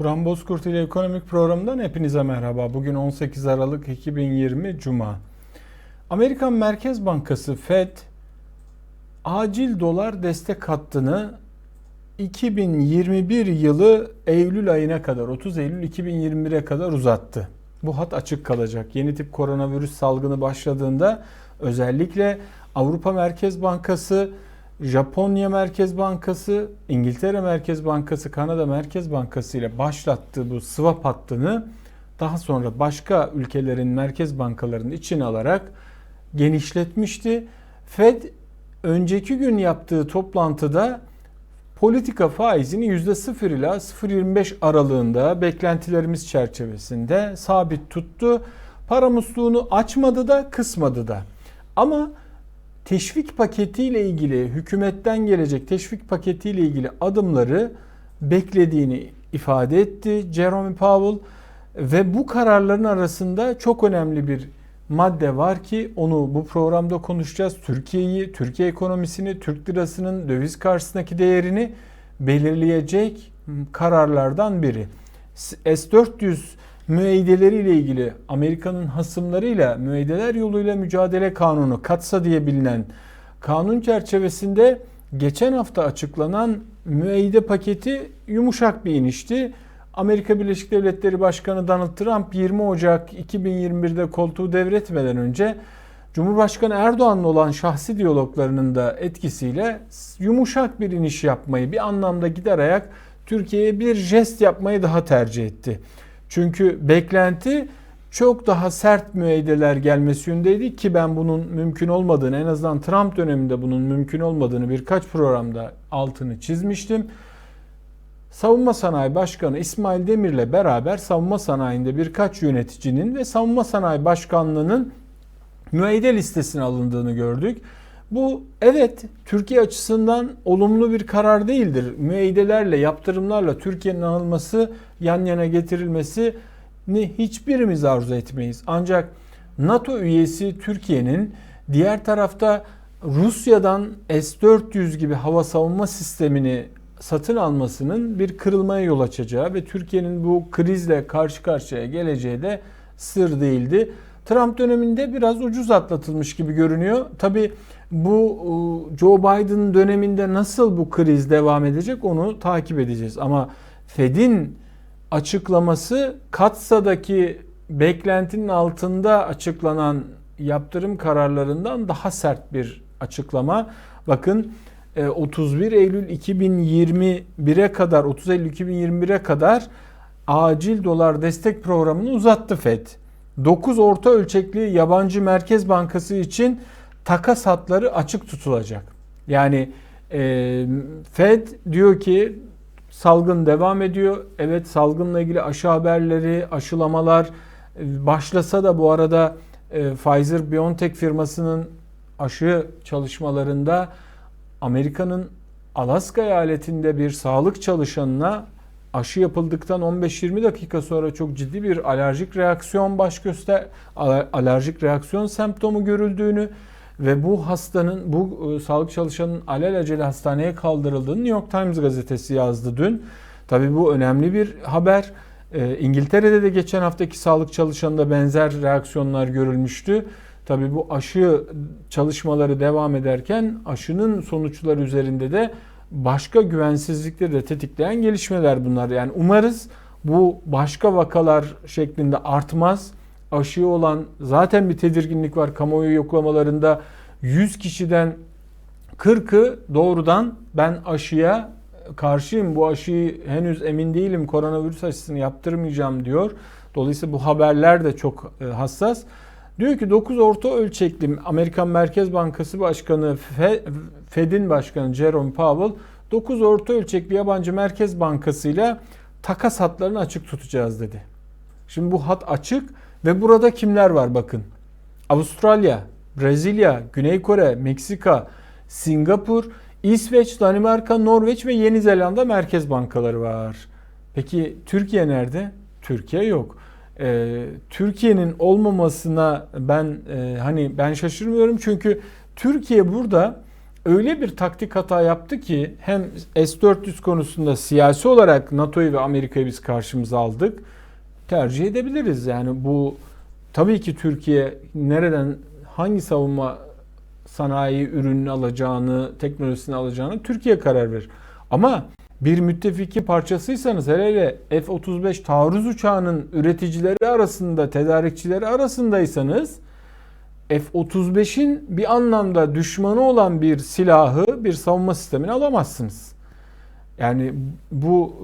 Turan Bozkurt ile ekonomik programından hepinize merhaba. Bugün 18 Aralık 2020 Cuma. Amerikan Merkez Bankası Fed acil dolar destek hattını 2021 yılı Eylül ayına kadar 30 Eylül 2021'e kadar uzattı. Bu hat açık kalacak. Yeni tip koronavirüs salgını başladığında özellikle Avrupa Merkez Bankası Japonya Merkez Bankası, İngiltere Merkez Bankası, Kanada Merkez Bankası ile başlattığı bu swap hattını daha sonra başka ülkelerin merkez bankalarının içine alarak genişletmişti. Fed önceki gün yaptığı toplantıda politika faizini %0 ila 0.25 aralığında beklentilerimiz çerçevesinde sabit tuttu. Para musluğunu açmadı da kısmadı da. Ama teşvik paketiyle ilgili hükümetten gelecek teşvik paketiyle ilgili adımları beklediğini ifade etti Jerome Powell ve bu kararların arasında çok önemli bir madde var ki onu bu programda konuşacağız. Türkiye'yi, Türkiye ekonomisini, Türk lirasının döviz karşısındaki değerini belirleyecek kararlardan biri. S-400 müeyyideleriyle ilgili Amerika'nın hasımlarıyla müeyyideler yoluyla mücadele kanunu katsa diye bilinen kanun çerçevesinde geçen hafta açıklanan müeyyide paketi yumuşak bir inişti. Amerika Birleşik Devletleri Başkanı Donald Trump 20 Ocak 2021'de koltuğu devretmeden önce Cumhurbaşkanı Erdoğan'la olan şahsi diyaloglarının da etkisiyle yumuşak bir iniş yapmayı bir anlamda gider ayak Türkiye'ye bir jest yapmayı daha tercih etti. Çünkü beklenti çok daha sert müeyyideler gelmesi yönündeydi ki ben bunun mümkün olmadığını en azından Trump döneminde bunun mümkün olmadığını birkaç programda altını çizmiştim. Savunma Sanayi Başkanı İsmail Demir'le beraber savunma sanayinde birkaç yöneticinin ve savunma sanayi başkanlığının müeyyide listesine alındığını gördük. Bu evet Türkiye açısından olumlu bir karar değildir. Müeyyidelerle, yaptırımlarla Türkiye'nin alınması, yan yana getirilmesi ni hiçbirimiz arzu etmeyiz. Ancak NATO üyesi Türkiye'nin diğer tarafta Rusya'dan S-400 gibi hava savunma sistemini satın almasının bir kırılmaya yol açacağı ve Türkiye'nin bu krizle karşı karşıya geleceği de sır değildi. Trump döneminde biraz ucuz atlatılmış gibi görünüyor. Tabi bu e, Joe Biden döneminde nasıl bu kriz devam edecek onu takip edeceğiz. Ama Fed'in açıklaması Katsa'daki beklentinin altında açıklanan yaptırım kararlarından daha sert bir açıklama. Bakın 31 e, Eylül 2021'e kadar 30 Eylül 2021'e kadar acil dolar destek programını uzattı Fed. 9 orta ölçekli yabancı merkez bankası için takas hatları açık tutulacak. Yani e, Fed diyor ki salgın devam ediyor. Evet salgınla ilgili aşı haberleri, aşılamalar e, başlasa da bu arada e, Pfizer-BioNTech firmasının aşı çalışmalarında Amerika'nın Alaska eyaletinde bir sağlık çalışanına aşı yapıldıktan 15-20 dakika sonra çok ciddi bir alerjik reaksiyon baş göster alerjik reaksiyon semptomu görüldüğünü ve bu hastanın bu e, sağlık çalışanının alelacele hastaneye kaldırıldığını New York Times gazetesi yazdı dün. Tabii bu önemli bir haber. E, İngiltere'de de geçen haftaki sağlık çalışanında benzer reaksiyonlar görülmüştü. Tabii bu aşı çalışmaları devam ederken aşının sonuçları üzerinde de başka güvensizlikleri de tetikleyen gelişmeler bunlar. Yani umarız bu başka vakalar şeklinde artmaz. Aşıya olan zaten bir tedirginlik var. Kamuoyu yoklamalarında 100 kişiden 40'ı doğrudan ben aşıya karşıyım. Bu aşıyı henüz emin değilim. Koronavirüs aşısını yaptırmayacağım diyor. Dolayısıyla bu haberler de çok e, hassas. Diyor ki 9 orta ölçekli Amerikan Merkez Bankası Başkanı Fed'in başkanı Jerome Powell 9 orta ölçekli yabancı merkez bankasıyla takas hatlarını açık tutacağız dedi. Şimdi bu hat açık ve burada kimler var bakın. Avustralya, Brezilya, Güney Kore, Meksika, Singapur, İsveç, Danimarka, Norveç ve Yeni Zelanda merkez bankaları var. Peki Türkiye nerede? Türkiye yok. Ee, Türkiye'nin olmamasına ben e, hani ben şaşırmıyorum çünkü Türkiye burada öyle bir taktik hata yaptı ki hem S-400 konusunda siyasi olarak NATO'yu ve Amerika'yı biz karşımıza aldık. Tercih edebiliriz. Yani bu tabii ki Türkiye nereden hangi savunma sanayi ürününü alacağını, teknolojisini alacağını Türkiye karar verir. Ama bir müttefiki parçasıysanız hele hele F-35 taarruz uçağının üreticileri arasında, tedarikçileri arasındaysanız F-35'in bir anlamda düşmanı olan bir silahı, bir savunma sistemini alamazsınız. Yani bu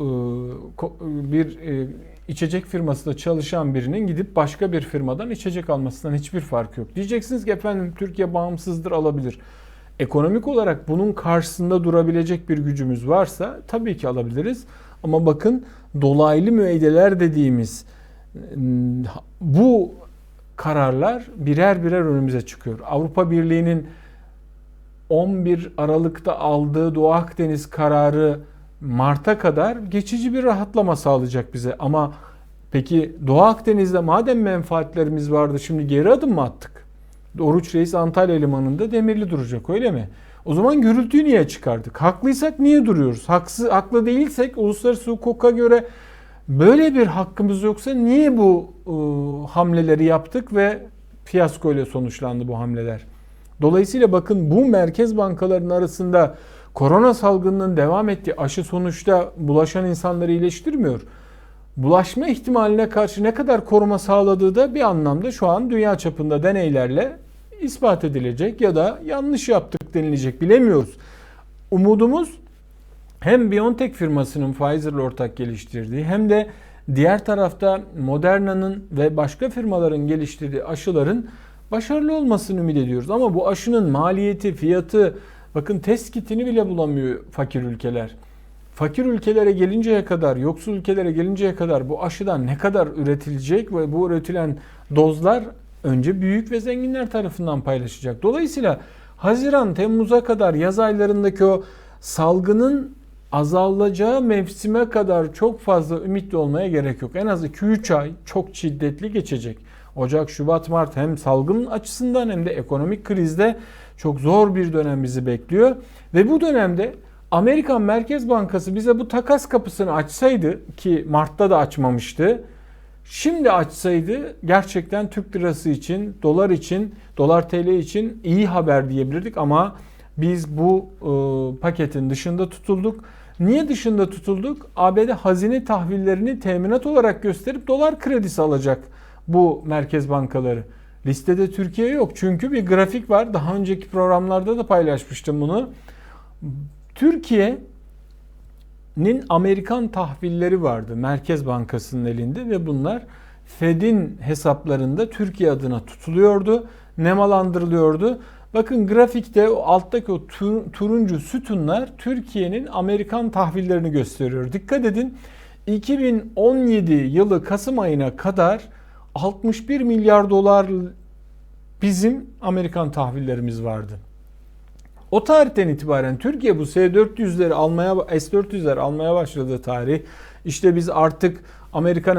e, bir e, içecek firmasında çalışan birinin gidip başka bir firmadan içecek almasından hiçbir fark yok. Diyeceksiniz ki efendim Türkiye bağımsızdır alabilir. Ekonomik olarak bunun karşısında durabilecek bir gücümüz varsa tabii ki alabiliriz. Ama bakın dolaylı müeydeler dediğimiz bu kararlar birer birer önümüze çıkıyor. Avrupa Birliği'nin 11 Aralık'ta aldığı Doğu Akdeniz kararı Mart'a kadar geçici bir rahatlama sağlayacak bize. Ama peki Doğu Akdeniz'de madem menfaatlerimiz vardı şimdi geri adım mı attık? Oruç Reis Antalya Limanı'nda demirli duracak öyle mi? O zaman gürültüyü niye çıkardık? Haklıysak niye duruyoruz? Haksız, haklı değilsek uluslararası hukuka göre böyle bir hakkımız yoksa niye bu e, hamleleri yaptık ve fiyasko ile sonuçlandı bu hamleler? Dolayısıyla bakın bu merkez bankalarının arasında korona salgınının devam ettiği aşı sonuçta bulaşan insanları iyileştirmiyor. Bulaşma ihtimaline karşı ne kadar koruma sağladığı da bir anlamda şu an dünya çapında deneylerle ispat edilecek ya da yanlış yaptık denilecek bilemiyoruz. Umudumuz hem BioNTech firmasının Pfizer'la ortak geliştirdiği hem de diğer tarafta Moderna'nın ve başka firmaların geliştirdiği aşıların başarılı olmasını ümit ediyoruz. Ama bu aşının maliyeti, fiyatı, bakın test kitini bile bulamıyor fakir ülkeler. Fakir ülkelere gelinceye kadar, yoksul ülkelere gelinceye kadar bu aşıdan ne kadar üretilecek ve bu üretilen dozlar önce büyük ve zenginler tarafından paylaşacak. Dolayısıyla Haziran, Temmuz'a kadar yaz aylarındaki o salgının azalacağı mevsime kadar çok fazla ümitli olmaya gerek yok. En az 2-3 ay çok şiddetli geçecek. Ocak, Şubat, Mart hem salgın açısından hem de ekonomik krizde çok zor bir dönem bizi bekliyor. Ve bu dönemde Amerikan Merkez Bankası bize bu takas kapısını açsaydı ki Mart'ta da açmamıştı. Şimdi açsaydı gerçekten Türk lirası için, dolar için, dolar TL için iyi haber diyebilirdik ama biz bu e, paketin dışında tutulduk. Niye dışında tutulduk? ABD hazine tahvillerini teminat olarak gösterip dolar kredisi alacak bu merkez bankaları. Listede Türkiye yok. Çünkü bir grafik var. Daha önceki programlarda da paylaşmıştım bunu. Türkiye'nin Amerikan tahvilleri vardı Merkez Bankası'nın elinde ve bunlar Fed'in hesaplarında Türkiye adına tutuluyordu, nemalandırılıyordu. Bakın grafikte o alttaki o tur, turuncu sütunlar Türkiye'nin Amerikan tahvillerini gösteriyor. Dikkat edin 2017 yılı Kasım ayına kadar 61 milyar dolar bizim Amerikan tahvillerimiz vardı. O tarihten itibaren Türkiye bu S-400'leri almaya S-400'ler almaya başladığı tarih işte biz artık Amerikan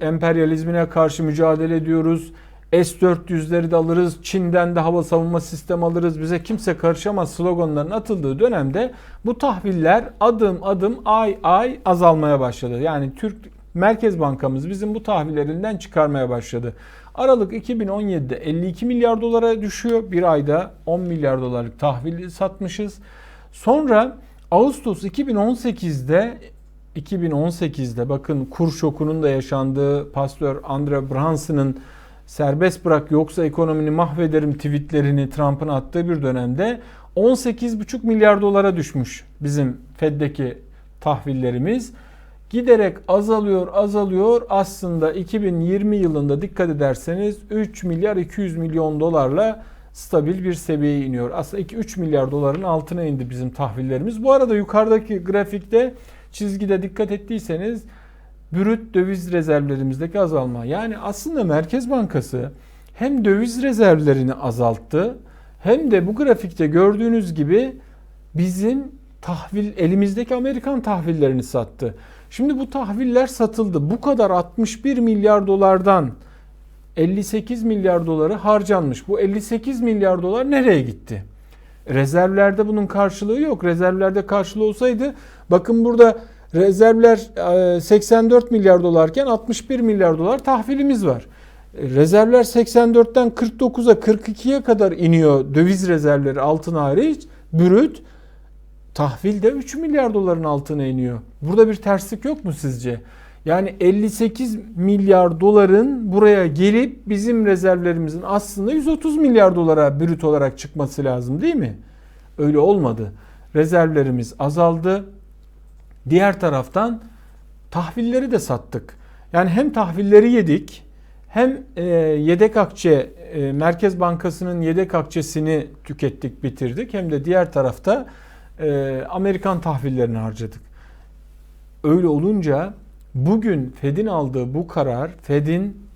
emperyalizmine karşı mücadele ediyoruz. S-400'leri de alırız, Çin'den de hava savunma sistemi alırız, bize kimse karışamaz sloganların atıldığı dönemde bu tahviller adım adım ay ay azalmaya başladı. Yani Türk Merkez Bankamız bizim bu tahvillerinden çıkarmaya başladı. Aralık 2017'de 52 milyar dolara düşüyor. Bir ayda 10 milyar dolarlık tahvil satmışız. Sonra Ağustos 2018'de 2018'de bakın kur şokunun da yaşandığı Pastör Andre Branson'ın serbest bırak yoksa ekonomini mahvederim tweetlerini Trump'ın attığı bir dönemde 18,5 milyar dolara düşmüş bizim Fed'deki tahvillerimiz. Giderek azalıyor azalıyor aslında 2020 yılında dikkat ederseniz 3 milyar 200 milyon dolarla stabil bir seviyeye iniyor. Aslında 2-3 milyar doların altına indi bizim tahvillerimiz. Bu arada yukarıdaki grafikte çizgide dikkat ettiyseniz brüt döviz rezervlerimizdeki azalma. Yani aslında Merkez Bankası hem döviz rezervlerini azalttı hem de bu grafikte gördüğünüz gibi bizim tahvil elimizdeki Amerikan tahvillerini sattı. Şimdi bu tahviller satıldı. Bu kadar 61 milyar dolardan 58 milyar doları harcanmış. Bu 58 milyar dolar nereye gitti? Rezervlerde bunun karşılığı yok. Rezervlerde karşılığı olsaydı bakın burada rezervler 84 e, milyar dolarken 61 milyar dolar tahvilimiz var. E, rezervler 84'ten 49'a 42'ye kadar iniyor döviz rezervleri altın hariç. Brüt tahvilde 3 milyar doların altına iniyor. Burada bir terslik yok mu sizce? Yani 58 milyar doların buraya gelip bizim rezervlerimizin aslında 130 milyar dolara brüt olarak çıkması lazım değil mi? Öyle olmadı. Rezervlerimiz azaldı. Diğer taraftan tahvilleri de sattık. Yani hem tahvilleri yedik hem e, yedek akçe e, Merkez Bankası'nın yedek akçesini tükettik, bitirdik. Hem de diğer tarafta e, Amerikan tahvillerini harcadık. Öyle olunca bugün Fed'in aldığı bu karar Fed'in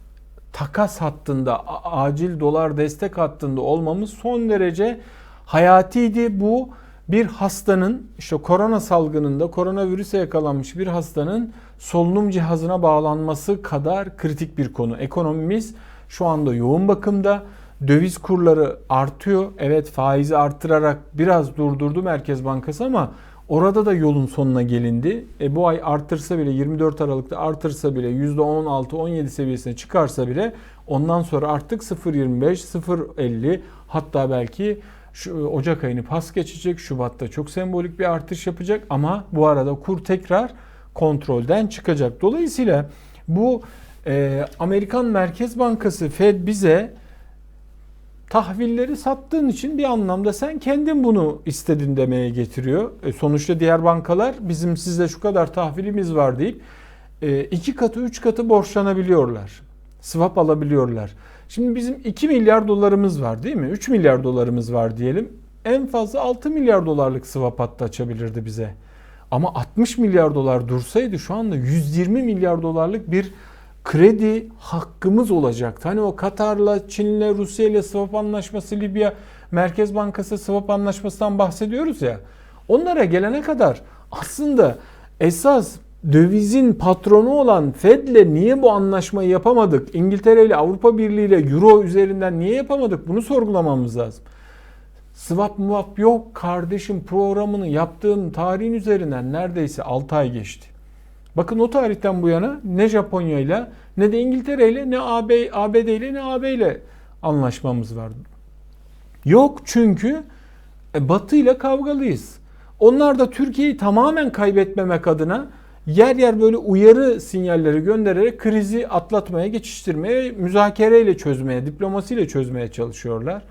takas hattında acil dolar destek hattında olmamız son derece hayatiydi. Bu bir hastanın işte korona salgınında koronavirüse yakalanmış bir hastanın solunum cihazına bağlanması kadar kritik bir konu. Ekonomimiz şu anda yoğun bakımda. Döviz kurları artıyor. Evet faizi arttırarak biraz durdurdu Merkez Bankası ama orada da yolun sonuna gelindi. E, bu ay arttırsa bile 24 Aralık'ta artırsa bile %16-17 seviyesine çıkarsa bile ondan sonra artık 0.25, 0.50 hatta belki şu Ocak ayını pas geçecek. Şubat'ta çok sembolik bir artış yapacak ama bu arada kur tekrar kontrolden çıkacak. Dolayısıyla bu e, Amerikan Merkez Bankası Fed bize tahvilleri sattığın için bir anlamda sen kendin bunu istedin demeye getiriyor. E, sonuçta diğer bankalar bizim sizde şu kadar tahvilimiz var deyip e, iki katı üç katı borçlanabiliyorlar. Swap alabiliyorlar. Şimdi bizim 2 milyar dolarımız var değil mi? 3 milyar dolarımız var diyelim. En fazla 6 milyar dolarlık swap hattı açabilirdi bize. Ama 60 milyar dolar dursaydı şu anda 120 milyar dolarlık bir kredi hakkımız olacaktı. Hani o Katar'la, Çin'le, Rusya'yla swap anlaşması, Libya Merkez Bankası swap anlaşmasından bahsediyoruz ya. Onlara gelene kadar aslında esas dövizin patronu olan Fed'le niye bu anlaşmayı yapamadık? İngiltere ile Avrupa Birliği ile Euro üzerinden niye yapamadık? Bunu sorgulamamız lazım. Swap muap yok kardeşim programını yaptığım tarihin üzerinden neredeyse 6 ay geçti. Bakın o tarihten bu yana ne Japonya ile ne de İngiltere ile ne AB, ABD ile ne AB ile anlaşmamız vardı. Yok çünkü e, Batı ile kavgalıyız. Onlar da Türkiye'yi tamamen kaybetmemek adına yer yer böyle uyarı sinyalleri göndererek krizi atlatmaya, geçiştirmeye, müzakereyle çözmeye, diplomasiyle çözmeye çalışıyorlar.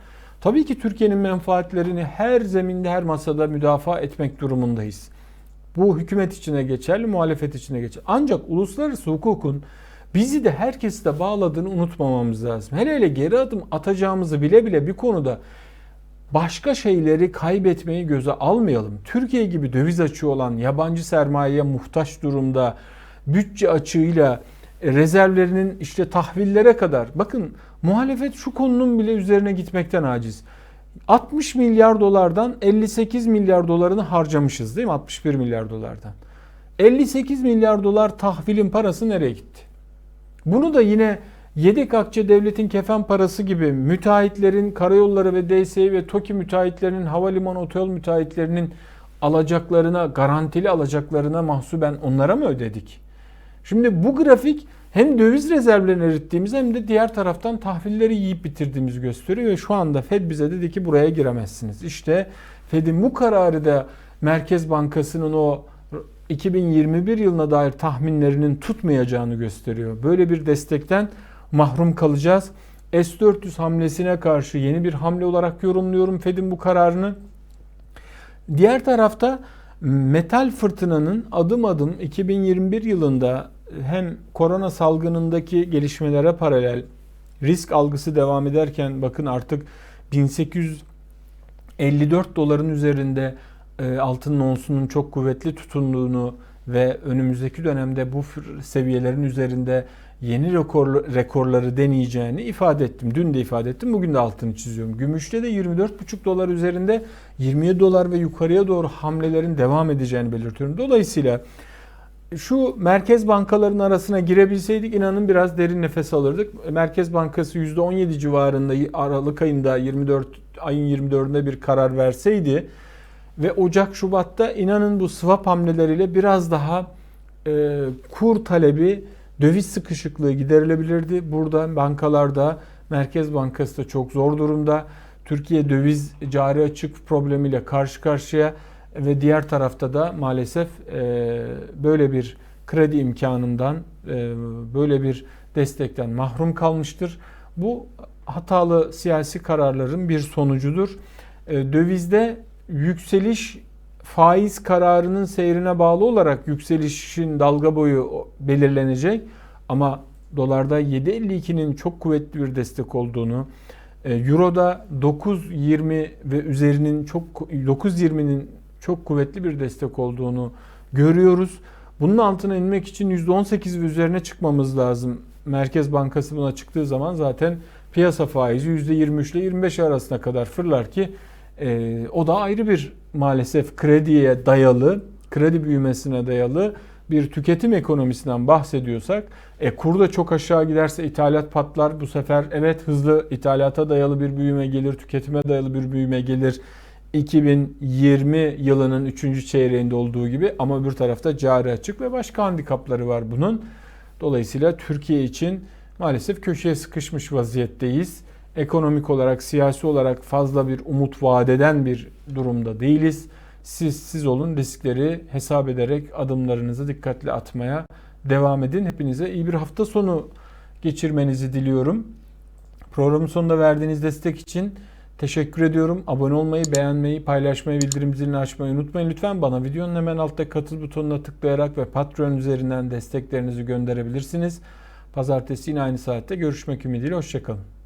Tabii ki Türkiye'nin menfaatlerini her zeminde, her masada müdafaa etmek durumundayız. Bu hükümet içine geçerli, muhalefet içine geçerli. Ancak uluslararası hukukun bizi de herkesi de bağladığını unutmamamız lazım. Hele hele geri adım atacağımızı bile bile bir konuda başka şeyleri kaybetmeyi göze almayalım. Türkiye gibi döviz açığı olan yabancı sermayeye muhtaç durumda bütçe açığıyla e, rezervlerinin işte tahvillere kadar bakın muhalefet şu konunun bile üzerine gitmekten aciz. 60 milyar dolardan 58 milyar dolarını harcamışız değil mi? 61 milyar dolardan. 58 milyar dolar tahvilin parası nereye gitti? Bunu da yine Yedek akçe devletin kefen parası gibi müteahhitlerin, karayolları ve DSİ ve TOKİ müteahhitlerinin, havalimanı otel müteahhitlerinin alacaklarına, garantili alacaklarına mahsuben onlara mı ödedik? Şimdi bu grafik hem döviz rezervlerini erittiğimiz hem de diğer taraftan tahvilleri yiyip bitirdiğimizi gösteriyor şu anda Fed bize dedi ki buraya giremezsiniz. İşte Fed'in bu kararı da Merkez Bankası'nın o 2021 yılına dair tahminlerinin tutmayacağını gösteriyor. Böyle bir destekten mahrum kalacağız. S-400 hamlesine karşı yeni bir hamle olarak yorumluyorum Fed'in bu kararını. Diğer tarafta metal fırtınanın adım adım 2021 yılında hem korona salgınındaki gelişmelere paralel risk algısı devam ederken bakın artık 1854 doların üzerinde e, altın onsunun çok kuvvetli tutunduğunu ve önümüzdeki dönemde bu seviyelerin üzerinde yeni rekor, rekorları deneyeceğini ifade ettim. Dün de ifade ettim. Bugün de altını çiziyorum. Gümüşte de 24,5 dolar üzerinde 27 dolar ve yukarıya doğru hamlelerin devam edeceğini belirtiyorum. Dolayısıyla şu merkez bankaların arasına girebilseydik inanın biraz derin nefes alırdık. Merkez Bankası %17 civarında Aralık ayında 24 ayın 24'ünde bir karar verseydi ve Ocak Şubat'ta inanın bu swap hamleleriyle biraz daha e, kur talebi döviz sıkışıklığı giderilebilirdi. Burada bankalarda Merkez Bankası da çok zor durumda. Türkiye döviz cari açık problemiyle karşı karşıya ve diğer tarafta da maalesef e, böyle bir kredi imkanından e, böyle bir destekten mahrum kalmıştır. Bu hatalı siyasi kararların bir sonucudur. E, dövizde yükseliş faiz kararının seyrine bağlı olarak yükselişin dalga boyu belirlenecek. Ama dolarda 7.52'nin çok kuvvetli bir destek olduğunu, e, Euro'da 9.20 ve üzerinin çok 9.20'nin çok kuvvetli bir destek olduğunu görüyoruz. Bunun altına inmek için %18 ve üzerine çıkmamız lazım. Merkez Bankası buna çıktığı zaman zaten piyasa faizi %23 ile 25 arasına kadar fırlar ki e, o da ayrı bir maalesef krediye dayalı, kredi büyümesine dayalı bir tüketim ekonomisinden bahsediyorsak e, kur da çok aşağı giderse ithalat patlar. Bu sefer evet hızlı ithalata dayalı bir büyüme gelir, tüketime dayalı bir büyüme gelir. 2020 yılının 3. çeyreğinde olduğu gibi ama bir tarafta cari açık ve başka handikapları var bunun. Dolayısıyla Türkiye için maalesef köşeye sıkışmış vaziyetteyiz. Ekonomik olarak, siyasi olarak fazla bir umut vadeden bir durumda değiliz. Siz siz olun riskleri hesap ederek adımlarınızı dikkatli atmaya devam edin. Hepinize iyi bir hafta sonu geçirmenizi diliyorum. Programın sonunda verdiğiniz destek için teşekkür ediyorum. Abone olmayı, beğenmeyi, paylaşmayı, bildirim zilini açmayı unutmayın. Lütfen bana videonun hemen altta katıl butonuna tıklayarak ve Patreon üzerinden desteklerinizi gönderebilirsiniz. Pazartesi yine aynı saatte görüşmek ümidiyle. Hoşçakalın.